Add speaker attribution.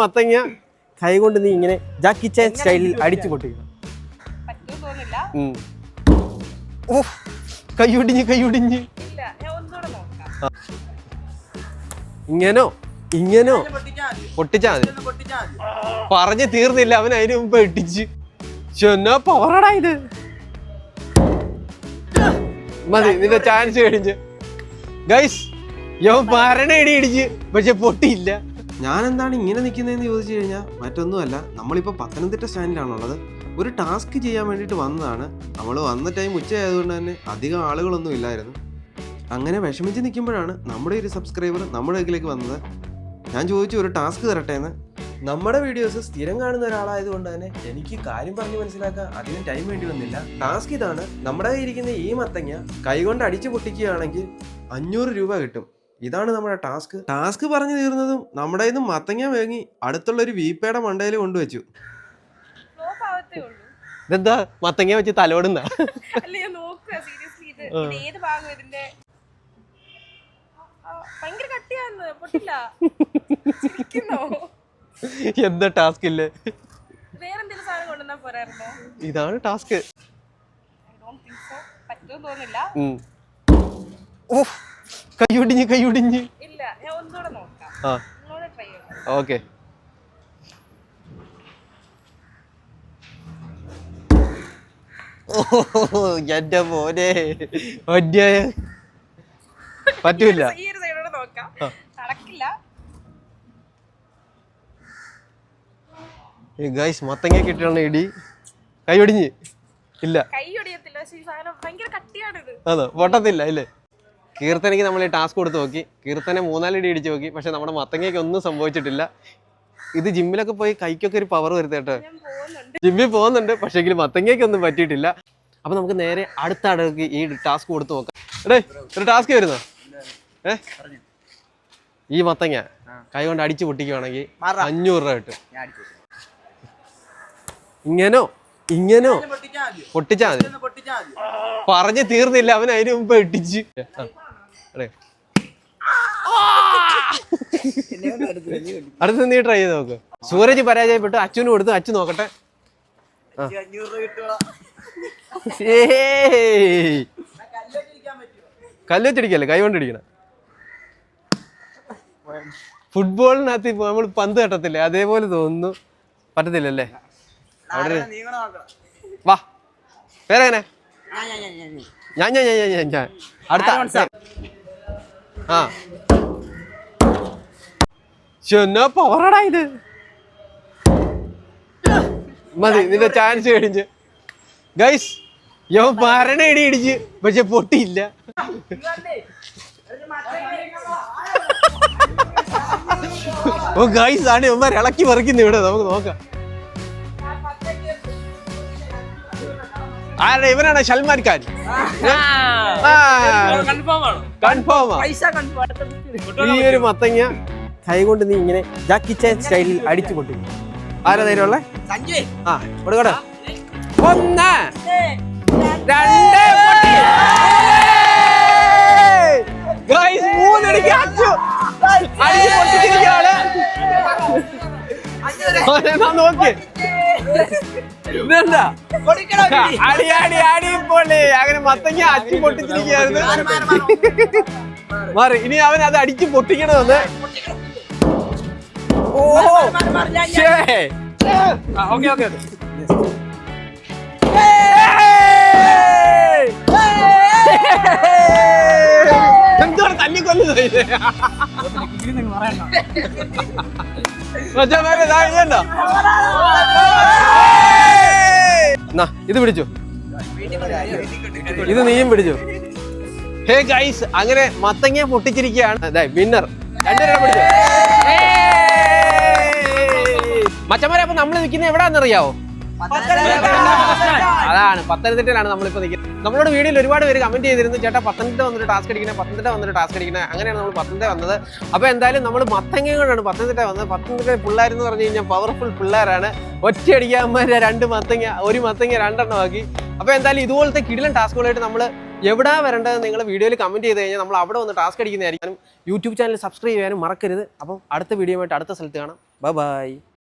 Speaker 1: മത്തങ്ങ കൈ കൊണ്ട് നീ ഇങ്ങനെ ജാക്കി ചാൻ സ്റ്റൈലിൽ അടിച്ചു പൊട്ടിക്കണം. ഓ കൈയൊടിഞ്ഞ് കൈയൊടിഞ്ഞ്. ഇങ്ങനോ? ഇങ്ങനോ?
Speaker 2: പൊട്ടിച്ചാ മതി.
Speaker 1: പറഞ്ഞു തീർന്നില്ല അവൻ അതിന് മുമ്പ് ഇട്ടിച്ച് ചെന്നാ പവറടാ ഇത്. മതി നിന്റെ ചാൻസ് കഴിഞ്ഞ്. ഗൈസ് യോ മരണ ഇടി ഇടിച്ച് പക്ഷെ പൊട്ടിയില്ല. ഞാൻ എന്താണ് ഇങ്ങനെ നിൽക്കുന്നതെന്ന് ചോദിച്ചു കഴിഞ്ഞാൽ മറ്റൊന്നുമല്ല നമ്മളിപ്പോൾ പത്തനംതിട്ട സ്റ്റാൻഡിലാണുള്ളത്. ഒരു ടാസ്ക് ചെയ്യാൻ വേണ്ടിയിട്ട് വന്നതാണ്. നമ്മൾ വന്ന ടൈം ഉച്ചയായതുകൊണ്ട് തന്നെ അധികം ആളുകളൊന്നും ഇല്ലായിരുന്നു. അങ്ങനെ വിഷമിച്ച് നിൽക്കുമ്പോഴാണ് നമ്മുടെ ഒരു സബ്സ്ക്രൈബർ നമ്മുടെ ഇതിലേക്ക് വന്നത്. ഞാൻ ചോദിച്ചു ഒരു ടാസ്ക് തരട്ടെ എന്ന്? നമ്മുടെ വീഡിയോസ് സ്ഥിരം കാണുന്ന ഒരാളായതുകൊണ്ട് തന്നെ എനിക്ക് കാര്യം പറഞ്ഞ് മനസ്സിലാക്കാൻ അധികം ടൈം വേണ്ടി വന്നില്ല. ടാസ്ക് ഇതാണ്. നമ്മുടെ ഇരിക്കുന്ന ഈ മത്തങ്ങ കൈകൊണ്ട് അടിച്ചു പൊട്ടിക്കുകയാണെങ്കിൽ അഞ്ഞൂറ് രൂപ കിട്ടും. ഇതാണ് നമ്മുടെ ടാസ്ക്. ടാസ്ക് പറഞ്ഞു തീർന്നതും നമ്മുടെ ഇന്ന് മത്തങ്ങ വേങ്ങി അടുത്തുള്ള ഒരു വീപ്പയുടെ മണ്ടയിൽ കൊണ്ടുവച്ചു.
Speaker 3: ഫ്ലോപ്പ് ആവത്തേ ഉള്ളൂ
Speaker 1: ഇതെന്താ? മത്തങ്ങ വെച്ച് തലോടുന്ന?
Speaker 3: അല്ല ഞാൻ സീരിയസ്ലി ഇത് ഇത് ഏത് ഭാഗം ഇതിന്റെ? ആ, ഭയങ്കര പൊട്ടില്ല. ചിരിക്കുന്നോ?
Speaker 1: എന്താ ടാസ്ക് ഇല്ലേ? ഇതാണ് task.
Speaker 3: I don't think so പറ്റുമെന്ന് തോന്നുന്നില്ല.
Speaker 1: ഓ കൈയൊടിഞ്ഞ് കൈയൊടിഞ്ഞ്. ആ. ഓക്കെ. ഓ എന്റെ മോനെ. അന്യായ പറ്റൂല. ഗൈസ് മത്തങ്ങ കിട്ടിയാണ് ഇടി? കൈ കൈയൊടിഞ്ഞ്. ഇല്ല.
Speaker 3: കൈ ഒടിയത്തില്ല
Speaker 1: അതെ പൊട്ടത്തില്ല ഇല്ലേ കീർത്തനയ്ക്ക് നമ്മൾ ഈ ടാസ്ക് കൊടുത്ത് നോക്കി. കീർത്തനെ മൂന്നാലടി ഇടിച്ച് നോക്കി. പക്ഷെ നമ്മുടെ മത്തങ്ങയ്ക്ക് ഒന്നും സംഭവിച്ചിട്ടില്ല. ഇത് ജിമ്മിലൊക്കെ പോയി കൈക്കൊക്കെ ഒരു പവർ വരുത്തേട്ടോ
Speaker 3: ജിമ്മിൽ പോകുന്നുണ്ട്.
Speaker 1: പോകുന്നുണ്ട് പക്ഷെങ്കിൽ മത്തങ്ങയ്ക്ക് ഒന്നും പറ്റിയിട്ടില്ല. അപ്പൊ നമുക്ക് നേരെ അടുത്ത അടക്ക് ഈ ടാസ്ക് കൊടുത്ത് നോക്കാം. എടേ ഒരു ടാസ്ക് വരുന്നോ? ഏ? ഈ മത്തങ്ങ കൈ കൊണ്ട് അടിച്ചു പൊട്ടിക്കുവാണെങ്കിൽ. അഞ്ഞൂറ് രൂപ കിട്ടും.
Speaker 2: അടിച്ചു.
Speaker 1: ഇങ്ങനോ? ഇങ്ങനോ?
Speaker 2: പൊട്ടിച്ചാ മതി.
Speaker 1: പറഞ്ഞു തീർന്നില്ല. അവൻ അതിന് മുമ്പ് ഇട്ടിച്ച് ആ, അടുത്ത നീ ട്രൈ ചെയ്ത് നോക്ക്. സൂരജ് പരാജയപ്പെട്ടു. അച്ഛന് കൊടുത്തു. അച്ഛൻ നോക്കട്ടെ.
Speaker 2: ഈ അഞ്ഞൂറ് രൂപ കിട്ടുവാ.
Speaker 1: ഏയ്.
Speaker 2: ആ കല്ലിട്ടിരിക്കാൻ പറ്റുമോ?
Speaker 1: കല്ല് വെച്ചടിക്കല്ലേ കൈ കൊണ്ടിടിക്കണം ഫുട്ബോളിനകത്ത് ഇപ്പൊ നമ്മൾ പന്ത് തട്ടത്തില്ലേ? അതേപോലെ തോന്നുന്നു. പറ്റത്തില്ലല്ലേ?
Speaker 2: അവിടെ.
Speaker 1: വാ. പേരെങ്ങനെ?
Speaker 2: ഞാൻ, ഞാൻ, ഞാൻ, ഞാൻ, ഞാൻ.
Speaker 1: ഞാൻ ഞാൻ ഞാൻ ഞാൻ ഞാൻ അടുത്ത. ആ. ചെന്നാ പവറടാ ഇത്. മതി നിന്റെ ചാൻസ് കഴിഞ്ഞ്. ഗൈസ് യോ മരണ ഇടി ഇടിച്ച് പക്ഷെ പൊട്ടിയില്ല. ഓ ഗൈസ് ആണ് ഇവന്മാർ ഇളക്കി പറിക്കുന്നു ഇവിടെ. നമുക്ക് നോക്കാം. ആരുടെ ഇവനാണ് ഷൽമാൻ ഖാൻ? കൺഫേം
Speaker 2: പൈസ കൺഫേം
Speaker 1: ഈ ഒരു മത്തങ്ങ കൈ കൊണ്ട് നീ ഇങ്ങനെ ജാക്കി ചാൻ സ്റ്റൈലിൽ അടിച്ചു പൊട്ടിക്കും. ആരാ ധൈര്യമുള്ള ആ കൊടുക്കട്ടെ. ഒന്ന് രണ്ട് മൂന്നടിക്ക് അച്ചു അടിച്ച് പൊട്ടിച്ചിരിക്കുകയാണ്. നോക്കി. ഇതെന്താ അടി അടി അടി പൊളി. അങ്ങനെ മത്തങ്ങ അച്ചു പൊട്ടിച്ചിരിക്കുകയായിരുന്നു. മാറി ഇനി അവൻ അത് അടിച്ച് പൊട്ടിക്കണമെന്ന് ഓ ദാ ഇതുണ്ടോ? എന്നാ, ഇത് പിടിച്ചു. ഇത് നീയും പിടിച്ചു. ഹേ ഗൈസ് അങ്ങനെ മത്തങ്ങ പൊട്ടിച്ചിരിക്കുകയാണ്. വിന്നർ മച്ചമാരെ പിടിച്ചു. മച്ചന്മാരെ അപ്പൊ നമ്മൾ നിൽക്കുന്നത് എവിടാന്നറിയാവോ അതാണ് പത്തനംതിട്ടയിലാണ് നമ്മളിപ്പോ നിൽക്കുന്നത് നമ്മളോട് വീഡിയോയിൽ ഒരുപാട് പേര് കമന്റ് ചെയ്തിരുന്നു ചേട്ടാ പത്തനംതിട്ട വന്നിട്ട് ടാസ്ക് അടിക്കണേ പത്തനംതിട്ട വന്നിട്ട് ടാസ്ക് അടിക്കണേ. അങ്ങനെയാണ് നമ്മൾ പത്തനംതിട്ട വന്നത്. അപ്പൊ എന്തായാലും നമ്മൾ മത്തങ്ങളാണ് പത്തനംതിട്ട വന്നത്. പത്തനംതിട്ട പിള്ളേരെന്ന് പറഞ്ഞു കഴിഞ്ഞാൽ പവർഫുൾ പിള്ളേരാണ്. ഒറ്റയടിക്കാന്മാരെ രണ്ട് മത്തങ്ങ ഒരു മത്തങ്ങ രണ്ടെണ്ണം ആക്കി. അപ്പൊ എന്തായാലും ഇതുപോലത്തെ കിടിലൻ ടാസ്കുകളായിട്ട് നമ്മൾ എവിടെ വരേണ്ടത് നിങ്ങൾ വീഡിയോയിൽ കമന്റ് ചെയ്ത് കഴിഞ്ഞാൽ നമ്മൾ അവിടെ വന്ന് ടാസ്ക് അടിക്കുന്നതായിരിക്കും. യൂട്യൂബ് ചാനൽ സബ്സ്ക്രൈബ് ചെയ്യാനും മറക്കരുത്. അപ്പം അടുത്ത വീഡിയോ ആയിട്ട് അടുത്ത സ്ഥലത്ത് കാണാം.
Speaker 4: Bye bye